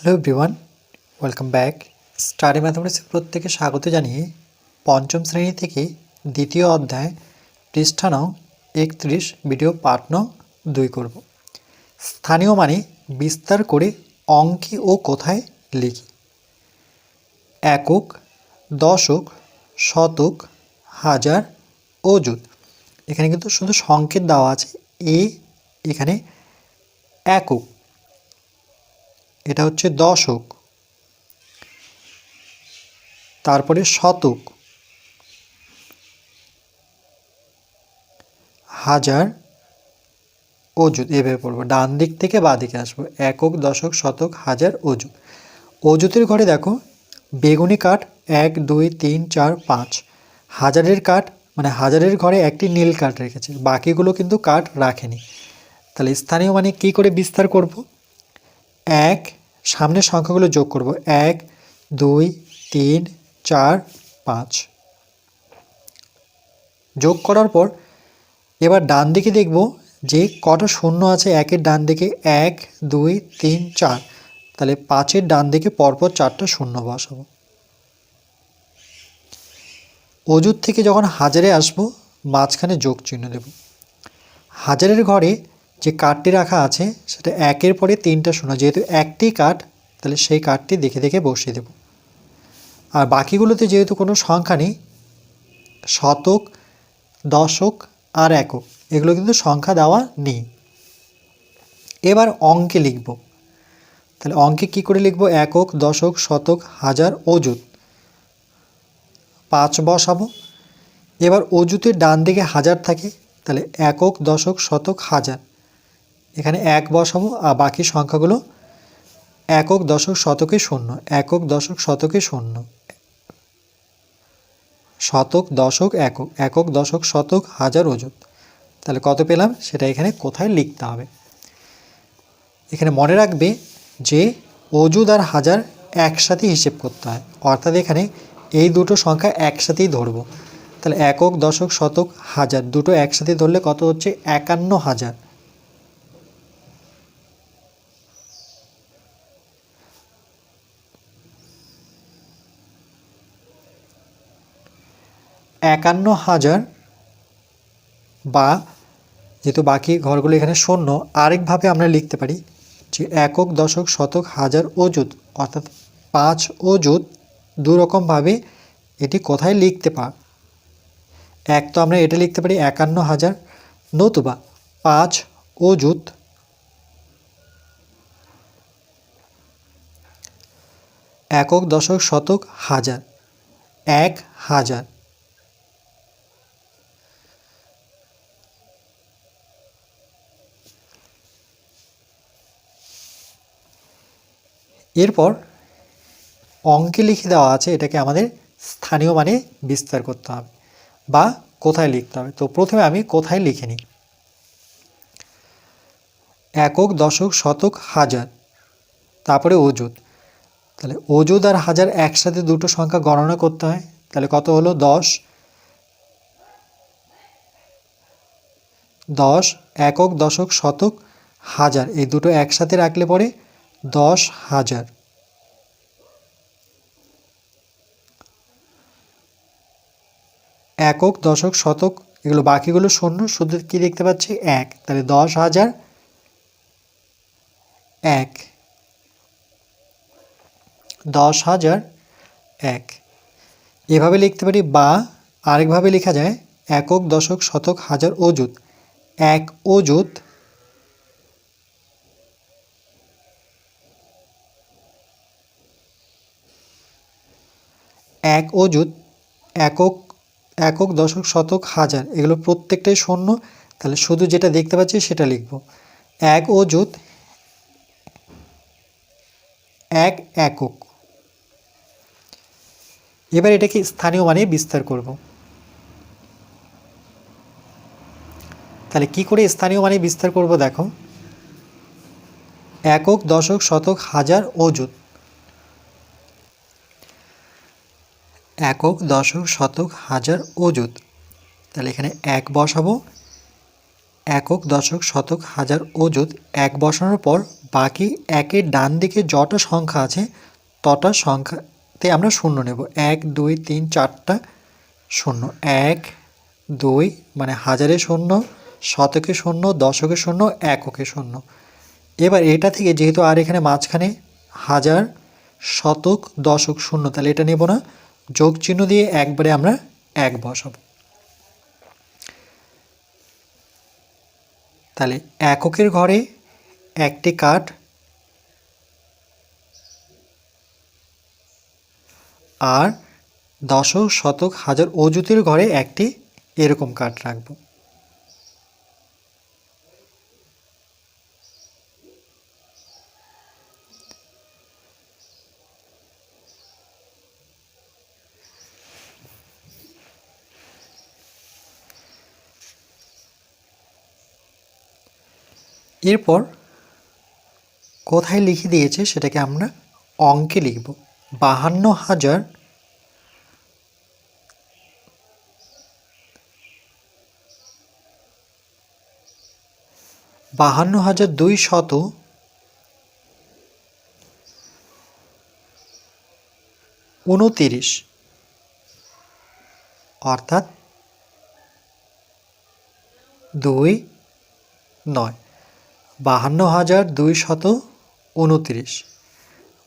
Hello everyone welcome back study ম্যাথমেটিক্সের প্রত্যেকে স্বাগত জানিয়ে পঞ্চম শ্রেণি থেকে দ্বিতীয় অধ্যায় পৃষ্ঠা একত্রিশ ভিডিও পাঠ দুই করব। স্থানীয় মানে বিস্তার করে অঙ্কে ও কোথায় লিখি। একক, দশক, শতক, হাজার, অযুত। এখানে কিন্তু শুধু সংকেত দেওয়া আছে। এ, এখানে একক। এটা হচ্ছে দশক। তারপরে শতক। হাজার অযুত, এভাবে পড়ব। ডান দিক থেকে বাঁ দিকে আসব। একক, দশক, শতক, হাজার অযুত। অযুতের ঘরে দেখো, বেগুনি কাঠ এক, দুই, তিন, চার, পাঁচ। হাজারের কাঠ মানে হাজারের ঘরে একটি নীল কাঠ রেখেছে। বাকিগুলো কিন্তু কাঠ রাখেনি। তাহলে স্থানীয় মানে কি করে বিস্তার করব? এক, সামনের সংখ্যাগুলো যোগ করব। এক, দুই, তিন, চার, পাঁচ। যোগ করার পর এবার ডান দিকে দেখব যে কটা শূন্য আছে একের ডান দিকে এক, দুই, তিন, চার। তাহলে পাঁচের ডান দিকে পরপর চারটা শূন্য বসাবো। অজুর থেকে যখন হাজারে আসব, মাঝখানে যোগ চিহ্ন দেব। হাজারের ঘরে যে কাঠটি রাখা আছে, সেটা একের পরে তিনটা শূন্য যেহেতু একটি কাঠ, তাহলে সেই কাঠটি দেখে দেখে বসিয়ে দেব। আর বাকিগুলোতে যেহেতু কোনো সংখ্যা নেই, শতক, দশক আর একক, এগুলো কিন্তু সংখ্যা দেওয়া নেই। এবার অঙ্কে লিখব। তাহলে অঙ্কে কি করে লিখব? একক, দশক, শতক, হাজার, অযুত। পাঁচ বসাবো। এবার অজুতের ডান দিকে হাজার থাকে, তাহলে একক, দশক, শতক, হাজার। এখানে এক বসাবো, আর বাকি সংখ্যাগুলো একক দশক শতকে শূন্য, একক দশক শতকে শূন্য। শতক, দশক, একক একক দশক শতক হাজার অযুত তাহলে কত পেলাম? সেটা এখানে কোথায় লিখতে হবে? এখানে মনে রাখবে যে অজুদ আর হাজার একসাথে হিসেব করতে হয়। অর্থাৎ এখানে এই দুটো সংখ্যা একসাথেই ধরবো। তাহলে একক দশক শতক হাজার, দুটো একসাথে ধরলে কত হচ্ছে? একান্ন হাজার। একান্ন হাজার বা যেহেতু বাকি ঘরগুলো এখানে শূন্য আরেকভাবে আমরা লিখতে পারি যে একক, দশক, শতক, হাজার অযুত, অর্থাৎ পাঁচ অযুত দুরকমভাবে এটি কোথায় লিখতে পা, এক তো আমরা এটা লিখতে পারি একান্ন হাজার, নতুবা পাঁচ অযুত একক, দশক, শতক, হাজার, এক হাজার। এরপর অঙ্কে লিখে দেওয়া আছে এটাকে আমাদের স্থানীয় মানে বিস্তার করতে হবে বা কোথায় লিখতে হবে। তো প্রথমে আমি কোথায় লিখে নিই? একক, দশক, শতক, হাজার, তারপরে অজুত তাহলে অজুদ আর হাজার একসাথে দুটো সংখ্যা গণনা করতে হয়। তাহলে কত হলো? দশ। দশ, একক, দশক, শতক, হাজার, এই দুটো একসাথে রাখলে পরে দশ হাজার। একক, দশক, শতক, এগুলো বাকিগুলো শূন্য, শুধু কি দেখতে পাচ্ছি? এক। তাহলে দশ হাজার এক। দশ হাজার এক। এভাবে লিখতে পারি বা আরেকভাবে লেখা যায়, একক, দশক, শতক, হাজার অযুত। এক অযুত এক অযুত, একক একক, দশক, শতক, হাজার। এগুলো প্রত্যেকটাই শূন্য। তাহলে শুধু যেটা দেখতে পাচ্ছি সেটা লিখব। এক অযুত, এক একক। এবার এটাকে স্থানীয় মানে বিস্তার করব। তাহলে কি করে স্থানীয় মানে বিস্তার করব দেখো? একক, দশক, শতক, হাজার, অযুত। একক, দশক, শতক, হাজার অযুত। তাহলে এখানে এক বসাবো। একক, দশক, শতক, হাজার অযুত। এক বসানোর পর বাকি একের ডান দিকে যটা সংখ্যা আছে, তটা সংখ্যাতে আমরা শূন্য নেব। এক, দুই, তিন, চারটা শূন্য। এক, দুই মানে হাজারে শূন্য, শতকে শূন্য, দশকে শূন্য, এককে শূন্য। এবার এটা থেকে যেহেতু আর এখানে মাঝখানে হাজার, শতক, দশক, শূন্য, তাহলে এটা নেব না। যোগ চিহ্ন দিয়ে একবারে আমরা এক বসাব। তাহলে এককের ঘরে একটি কাঠ আর দশক শতক হাজার অজুতের ঘরে একটি এরকম কাঠ রাখব। এরপর কোথায় লিখে দিয়েছে সেটাকে আমরা অঙ্কে লিখব। বাহান্ন হাজার বাহান্ন হাজার দুই শত উনতিরিশ। অর্থাৎ দুই নয়। বাহান্ন হাজার দুই শত উনত্রিশ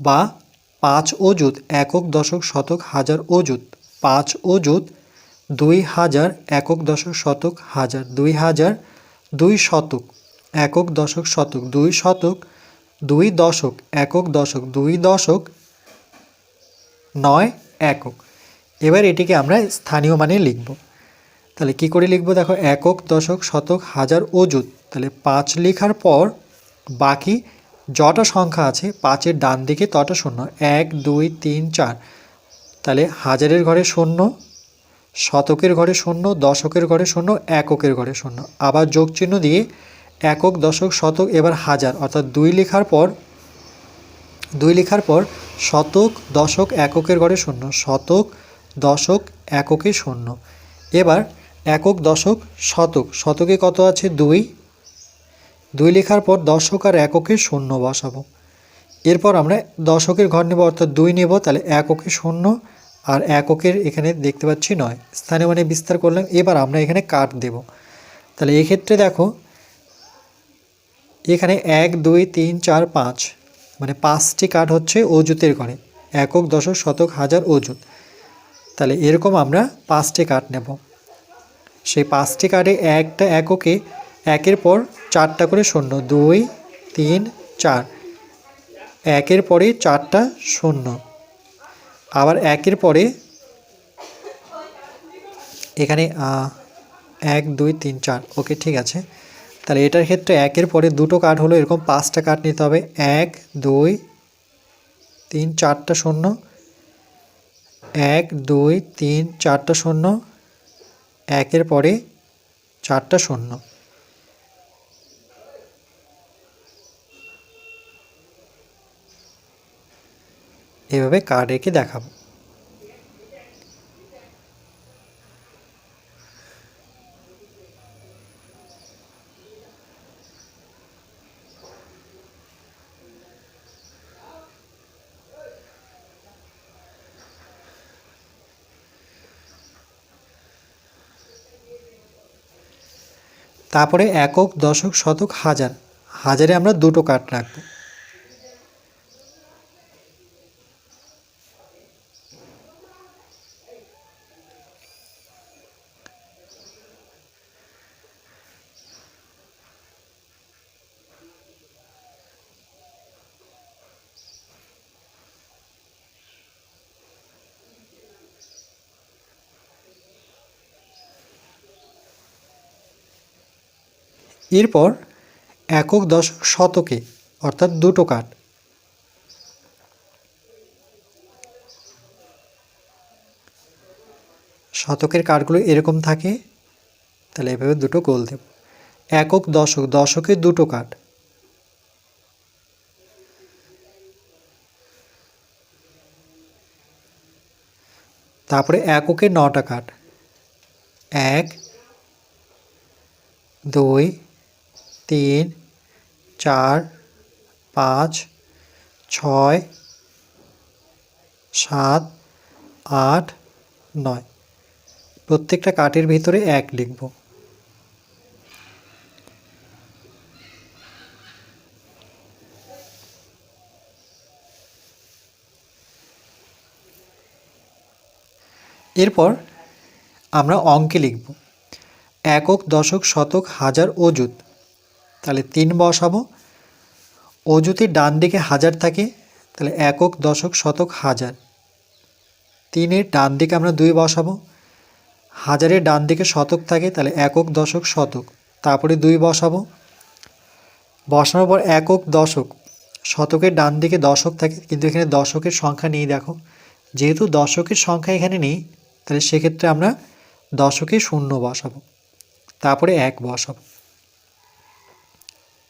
বা পাঁচ অযুত একক দশক শতক হাজার অযুত পাঁচ অযুত দুই হাজার একক দশক শতক হাজার দুই হাজার দুই শতক একক দশক শতক দুই শতক দুই দশক একক দশক দুই দশক নয় একক। এবার এটিকে আমরা স্থানীয় মানে লিখব। তাহলে কি করে লিখব? দেখো, একক দশক শতক হাজার অযুত তাহলে পাঁচ লেখার পর বাকি যটা সংখ্যা আছে, পাঁচের ডান দিকে তটা শূন্য। এক, দুই, তিন, চার। তাহলে হাজারের ঘরে শূন্য, শতকের ঘরে শূন্য, দশকের ঘরে শূন্য, এককের ঘরে শূন্য। আবার যোগ চিহ্ন দিয়ে একক, দশক, শতক, এবার হাজার। অর্থাৎ দুই লেখার পর, দুই লেখার পর শতক, দশক, এককের ঘরে শূন্য, শতক, দশক, এককে শূন্য। এবার একক, দশক, শতক। শতকে কত আছে? দুই। দুই লেখার পর দশক আর এককে শূন্য বসাবো। এরপর আমরা দশকের ঘর নেব, অর্থাৎ দুই নেব, তাহলে এককে শূন্য আর এককের এখানে দেখতে পাচ্ছি নয়। স্থানে মানে বিস্তার করলাম, এবার আমরা এখানে কাট দেব। তাহলে এক্ষেত্রে দেখো, এখানে এক, দুই, তিন, চার, পাঁচ মানে পাঁচটি কাঠ হচ্ছে অজুতের ঘরে। একক, দশক, শতক, হাজার অজুত তাহলে এরকম আমরা পাঁচটি কাঠ নেব। সেই পাঁচটি কার্ডে একটা এককে একের পর চারটা করে শূন্য। দুই, তিন, চার। একের পরে চারটা শূন্য। আবার একের পরে এখানে এক, দুই, তিন, চার। ওকে, ঠিক আছে। তাহলে এটার ক্ষেত্রে একের পরে দুটো কার্ড হলো, এরকম পাঁচটা কার্ড নিতে হবে। এক, দুই, তিন, চারটা শূন্য। এক, দুই, তিন, চারটা শূন্য। একের পরে চারটা শূন্য। এভাবে কার্ড এঁকে দেখাবো। তারপরে একক দশক শতক হাজার। হাজারে আমরা দুটো কাঠ রাখব। এরপর একক দশক শতকে, অর্থাৎ দুটো কাঠ। শতকের কাঠগুলো এরকম থাকে, তাহলে এভাবে দুটো গোল দেব। একক দশক, দশকে দুটো কাঠ। তারপরে এককে নটা কাঠ। এক, দুই তিন, চার, পাঁচ, ছয়, সাত, আট, নয়। প্রত্যেকটা কাঠের ভিতরে এক লিখব। এরপর আমরা অঙ্কে লিখব। একক, দশক, শতক, হাজার, অযুত। তাহলে তিন বসাবো অযুতের ডান দিকে হাজার থাকে, তাহলে একক, দশক, শতক, হাজার। তিনের ডান দিকে আমরা দুই বসাবো হাজারের ডান দিকে শতক থাকে, তাহলে একক, দশক, শতক। তারপরে দুই বসাবো বসানোর পর একক, দশক। শতকের ডান দিকে দশক থাকে, কিন্তু এখানে দশকের সংখ্যা নেই, দেখো। যেহেতু দশকের সংখ্যা এখানে নেই, তাহলে সেক্ষেত্রে আমরা দশকে শূন্য বসাবো তারপরে এক বসাবো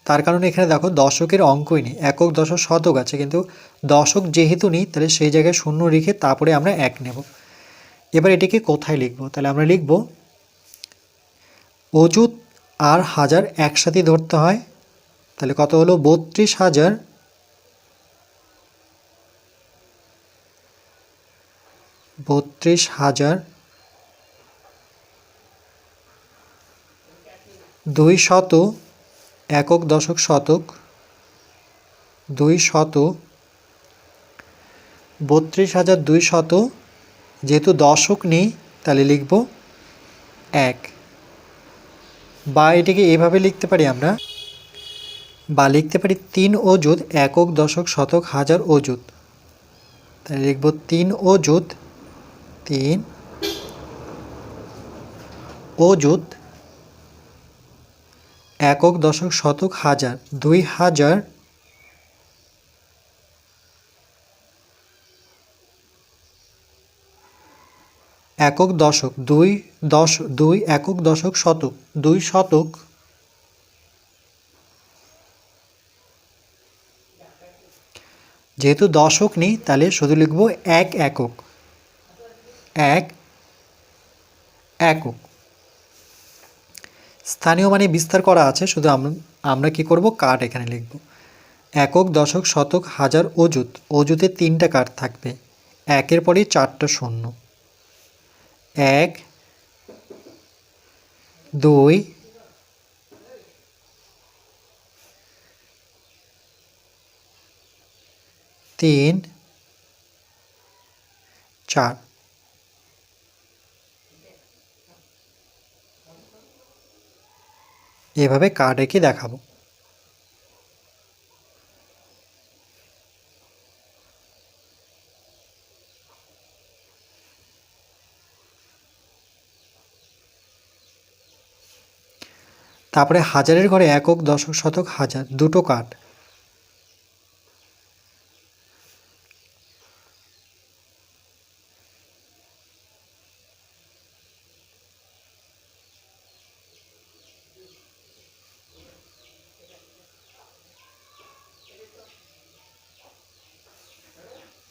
তার কারণে এখানে দেখো দশকের অঙ্কই নেই, একক দশক শতক আছে, কিন্তু দশক যেহেতু নেই, তাহলে সেই জায়গায় শূন্য রেখে তারপরে আমরা এক নেব। এবার এটিকে কোথায় লিখব? তাহলে আমরা লিখব অজুত আর হাজার একসাথে ধরতে হয়, তাহলে কত হলো? বত্রিশ হাজার বত্রিশ হাজার দুই শত একক দশক শতক, দুই শত, বত্রিশ হাজার দুই শত, যেহেতু দশক নেই, তাহলে লিখব এক। বা এটিকে এভাবে লিখতে পারি আমরা, বা লিখতে পারি তিন অযুত একক দশক শতক হাজার অযুত। তাহলে লিখব তিন অযুত তিন অযুত একক দশক শতক হাজার, দুই হাজার একক দশক, দুই দশ, দুই একক দশক শতক, দুই শতক যেহেতু দশক নেই, তাহলে শুধু লিখব এক একক এক একক। স্থানীয় মানে বিস্তার করা আছে, শুধু আমরা কী করব? কাঠ এখানে লিখব। একক, দশক, শতক, হাজার অজুত অজুতে তিনটা কাঠ থাকবে। একের পরেই চারটা শূন্য। এক, দুই, তিন, চার। এভাবে কার্ড এঁকে দেখাবো। তারপরে হাজারের ঘরে একক দশক শতক হাজার দুটো কাঠ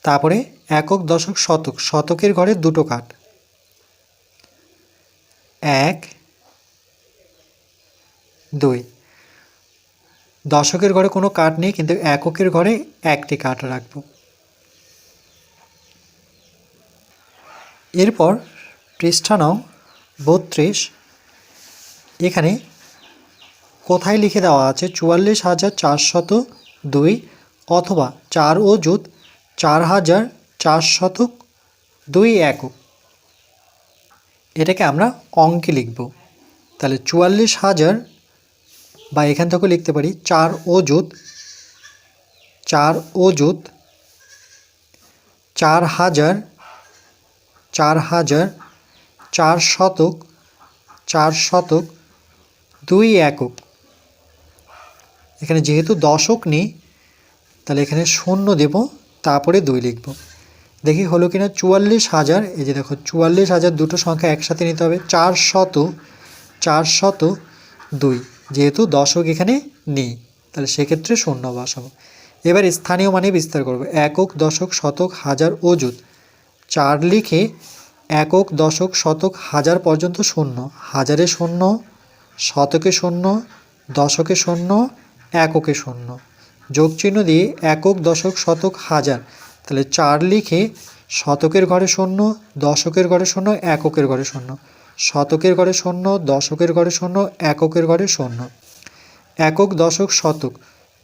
তারপরে একক, দশক, শতক। শতকের ঘরে দুটো কাঠ। এক, দুই। দশকের ঘরে কোনো কাঠ নেই, কিন্তু এককের ঘরে একটি কাঠ রাখব। এরপর পৃষ্ঠা নং বত্রিশ। এখানে কোথায় লিখে দেওয়া আছে? চুয়াল্লিশ হাজার চারশত দুই অথবা চার ও জুত চার হাজার চার শতক দুই একক। এটাকে আমরা অঙ্কে লিখব। তাহলে চুয়াল্লিশ হাজার বা এখান থেকেও লিখতে পারি চার অযুত চার অযুত চার হাজার চার হাজার চার শতক চার শতক দুই একক। এখানে যেহেতু দশক নেই, তাহলে এখানে শূন্য দেব তারপরে দুই লিখব। দেখি হলো কিনা চুয়াল্লিশ হাজার, এই যে দেখো চুয়াল্লিশ হাজার দুটো সংখ্যা একসাথে নিতে হবে, চার শত চার শত দুই, যেহেতু দশক এখানে নেই, তাহলে সেক্ষেত্রে শূন্য বসাবো। এবার স্থানীয় মানে বিস্তার করব, একক, দশক, শতক, হাজার, অযুত। চার লিখে একক, দশক, শতক, হাজার পর্যন্ত শূন্য, হাজারে শূন্য, শতকে শূন্য, দশকে শূন্য, এককে শূন্য। যোগ চিহ্ন দিয়ে একক দশক শতক হাজার। তাহলে চার লিখে শতকের ঘরে শূন্য, দশকের ঘরে শূন্য, এককের ঘরে শূন্য। শতকের ঘরে শূন্য, দশকের ঘরে শূন্য, এককের ঘরে শূন্য। একক দশক শতক।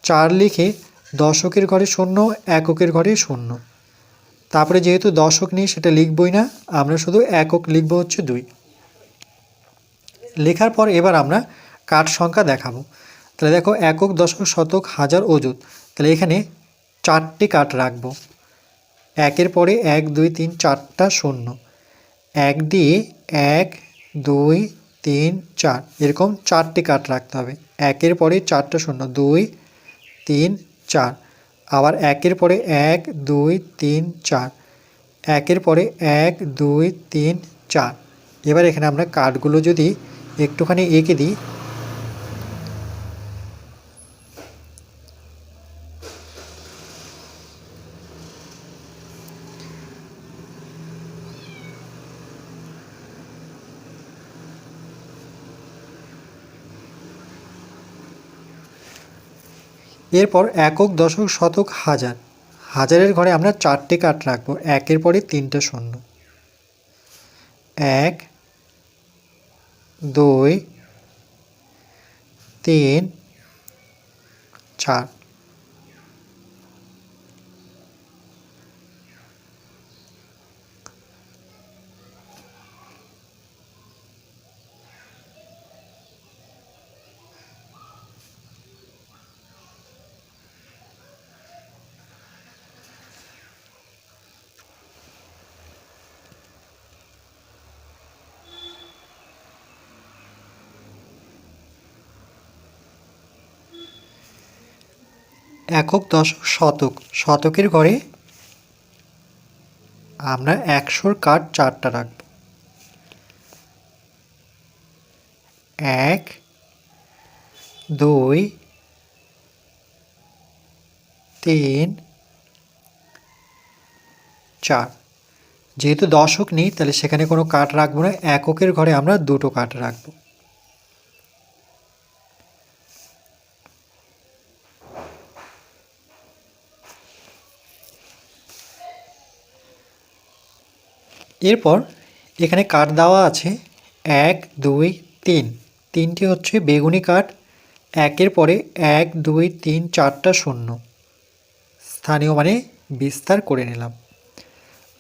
চার লিখে দশকের ঘরে শূন্য, এককের ঘরে শূন্য। তারপরে যেহেতু দশক নেই সেটা লিখবই না, আমরা শুধু একক লিখব হচ্ছে দুই। লেখার পর এবার আমরা কাঠ সংখ্যা দেখাবো। তাহলে দেখো একক, দশক, শতক, হাজার অযুত। তাহলে এখানে চারটি কাঠ রাখব। একের পরে এক, দুই, তিন, চারটা শূন্য। এক দিয়ে এক, দুই, তিন, চার, এরকম চারটি কাঠ রাখতে হবে। একের পরে চারটা শূন্য, দুই, তিন, চার। আবার একের পরে এক, দুই, তিন, চার। একের পরে এক, দুই, তিন, চার। এবার এখানে আমরা কাঠগুলো যদি একটুখানি এঁকে দিই এরপর একক, দশক, শতক, হাজার। হাজারের ঘরে আমরা চারটে কাঠ রাখব। একের পরে তিনটে শূন্য। এক, দুই, তিন, চার। একক দশক শতক। শতকের ঘরে আমরা একশোর কাঠ চারটা রাখব। এক, দুই, তিন, চার। যেহেতু দশক নেই, তাহলে সেখানে কোনো কাঠ রাখব না। এককের ঘরে আমরা দুটো কাঠ রাখব। এরপর এখানে কাঠ দেওয়া আছে এক, দুই, তিন। তিনটি হচ্ছে বেগুনি কাঠ একের পরে এক, দুই, তিন, চারটা শূন্য। স্থানীয় মানে বিস্তার করে নিলাম।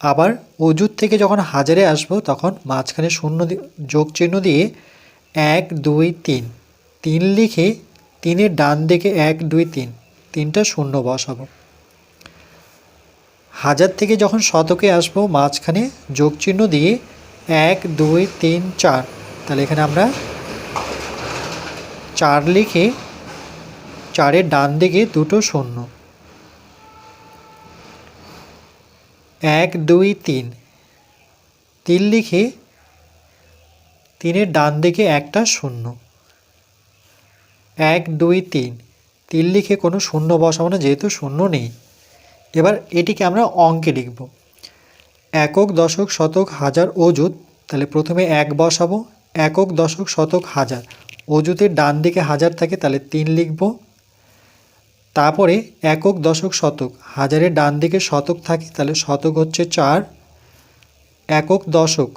আবার অজুত থেকে যখন হাজারে আসব, তখন মাঝখানে শূন্য যোগ চিহ্ন দিয়ে এক, দুই, তিন। তিন লিখে তিনের ডান দিকে এক, দুই, তিন। তিনটা শূন্য বসাবো। হাজার থেকে যখন শতকে আসব, মাঝখানে যোগ চিহ্ন দিয়ে এক, দুই, তিন, চার। তাহলে এখানে আমরা চার লিখে চারের ডান দিকে দুটো শূন্য। এক, দুই, তিন। তিন লিখে তিনের ডান দিকে একটা শূন্য। এক, দুই, তিন। তিন লিখে কোনো শূন্য বসাবো না, যেহেতু শূন্য নেই। এবার এটিকে আমরা অঙ্কে লিখব। একক দশক শতক হাজার অযুত, তাহলে প্রথমে এক বসাবো। একক দশক শতক হাজার, অযুতের ডান দিকে হাজার থাকে, তাহলে তিন লিখব। তারপরে একক দশক শতক, হাজারের ডান দিকে শতক থাকে, তাহলে শতক হচ্ছে চার। একক দশক,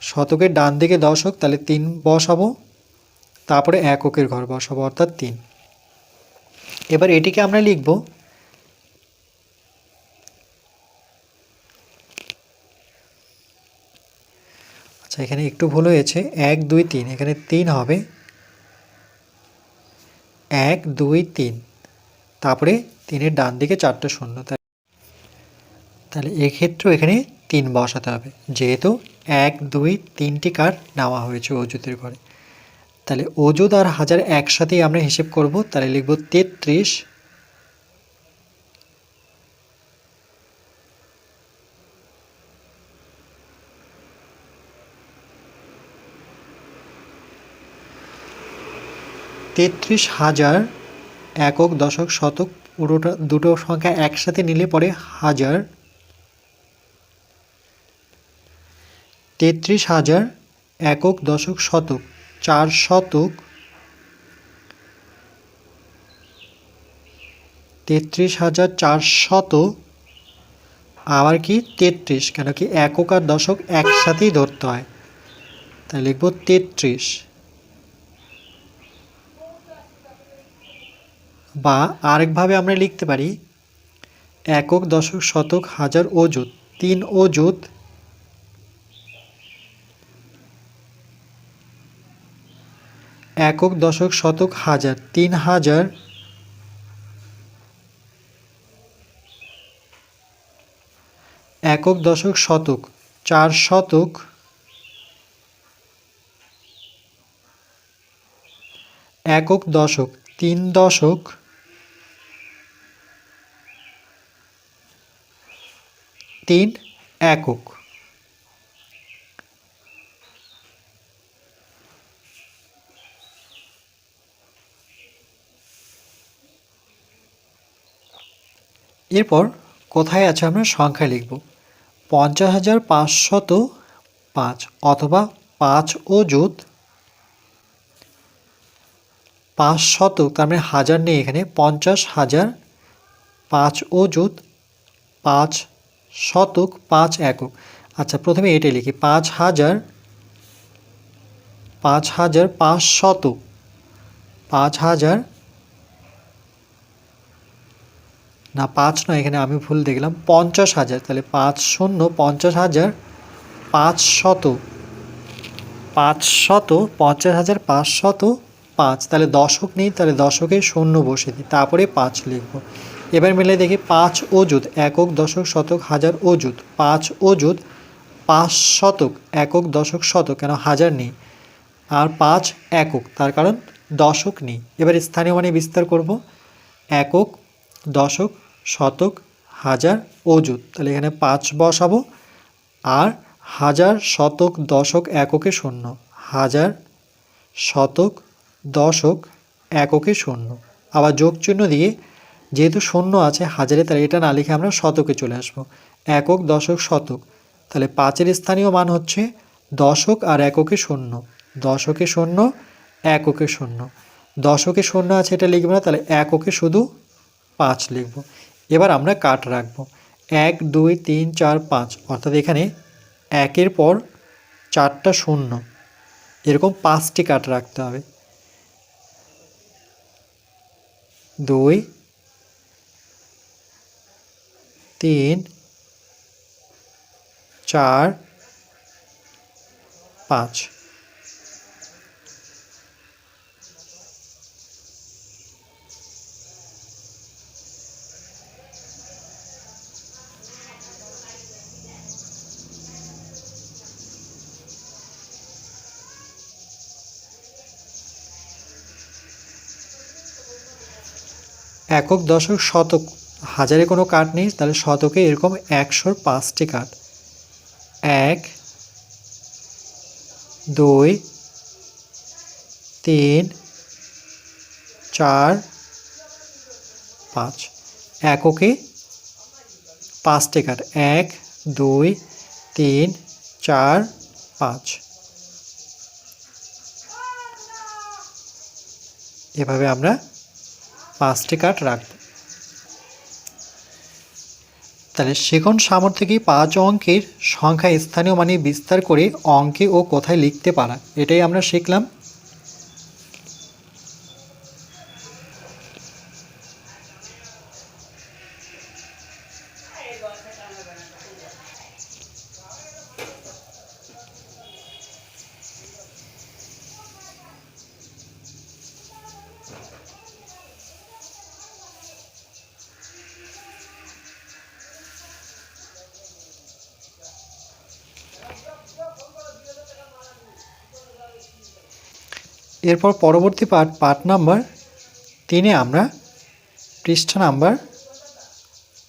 শতকের ডান দিকে দশক, তাহলে তিন বসাবো। তারপরে এককের ঘর বসাবো, অর্থাৎ তিন। এবার এটিকে আমরা লিখব। আচ্ছা এখানে একটু ভুল হয়েছে। এক, দুই, তিন, এখানে তিন হবে। এক, দুই, তিন। তারপরে তিনের ডান দিকে চারটে শূন্য। তাই তাহলে এক্ষেত্রেও এখানে তিন বসাতে হবে। যেহেতু এক, দুই, তিনটি কার নেওয়া হয়েছে অজুতের ঘরে। তাহলে অজুদ আর হাজার একসাথেই আমরা হিসেব করব। তাহলে লিখব তেত্রিশ তেত্রিশ হাজার একক দশক শতক পুরোটা দুটো সংখ্যা একসাথে নিলে পরে হাজার। তেত্রিশ হাজার একক দশক শতক, চার শতক। তেত্রিশ হাজার চার শত আবার কি? তেত্রিশ, কেন কি? একক আর দশক একসাথেই ধরতে হয়। তাই লিখব তেত্রিশ। বা আরেকভাবে আমরা লিখতে পারি, একক, দশক, শতক, হাজার, অযুত, তিন অযুত, একক, দশক, শতক, হাজার, তিন হাজার, একক, দশক, শতক, চার শতক, একক, দশক, তিন দশক তিন, একক। এরপর কোথায় আছে আমরা সংখ্যা লিখব? পঞ্চাশ হাজার পাঁচশত পাঁচ অথবা পাঁচ জুত পাঁচ শতক তার মানে হাজার নেই এখানে, পঞ্চাশ হাজার পাঁচ জুত পাঁচ শতক, পাঁচ একক। আচ্ছা প্রথমে এটাই লিখি। পাঁচ হাজার পাঁচ হাজার পাঁচ শতক। পাঁচ হাজার, না, পাঁচ নয়, এখানে আমি ভুল দেখলাম। পঞ্চাশ হাজার, তাহলে পাঁচ শূন্য, পঞ্চাশ হাজার পাঁচ শত পাঁচ শত পঞ্চাশ হাজার পাঁচ শত পাঁচ। তাহলে দশক নেই, তাহলে দশকে শূন্য বসে দিই। তারপরে পাঁচ লিখব। এবার মিলে দেখি পাঁচ অযুত, একক, দশক, শতক, হাজার অযুত। পাঁচ অযুত, পাঁচ শতক, একক, দশক, শতক, কেন হাজার নেই? আর পাঁচ একক, তার কারণ দশক নেই। এবার স্থানীয় মানে বিস্তার করব। একক, দশক, শতক, হাজার অযুত। তাহলে এখানে পাঁচ বসাবো। আর হাজার শতক, দশক, এককে শূন্য। হাজার শতক, দশক, এককে শূন্য। আবার যোগ চিহ্ন দিয়ে যেহেতু শূন্য আছে, হাজারে তাহলে এটা না লিখে আমরা শতকে চলে আসব। একক, দশক, শতক। তাহলে পাঁচের স্থানীয় মান হচ্ছে দশক আর এককে শূন্য। দশকে শূন্য, এককে শূন্য। দশকে শূন্য আছে এটা লিখব না, তাহলে এককে শুধু পাঁচ লিখব। এবার আমরা কাট রাখব। এক, দুই, তিন, চার, পাঁচ। অর্থাৎ এখানে একের পর চারটা শূন্য। এরকম পাঁচটি কাট রাখতে হবে। দুই তিন চার পাঁচ। একক দশক শতক হাজারে কোনো কাঠ নেই, তাহলে শতকে এরকম একশোর পাঁচটি কাঠ। এক, দুই, তিন, চার, পাঁচ। এককে পাঁচটি কাঠ। এক, দুই, তিন, চার, পাঁচ। এভাবে আমরা পাঁচটি কাঠ রাখব। তাহলে সেখন সামর থেকে পাঁচ অঙ্কের সংখ্যা স্থানীয় মানে বিস্তার করে অঙ্কে ও কোথায় লিখতে পারা। এটাই আমরা শিখলাম। এরপর পরবর্তী পাঠ পাঠ নাম্বার তিনে আমরা পৃষ্ঠা নাম্বার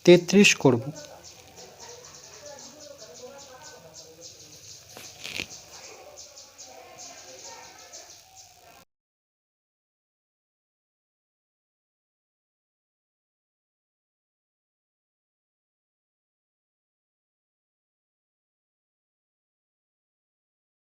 তেত্রিশ করব।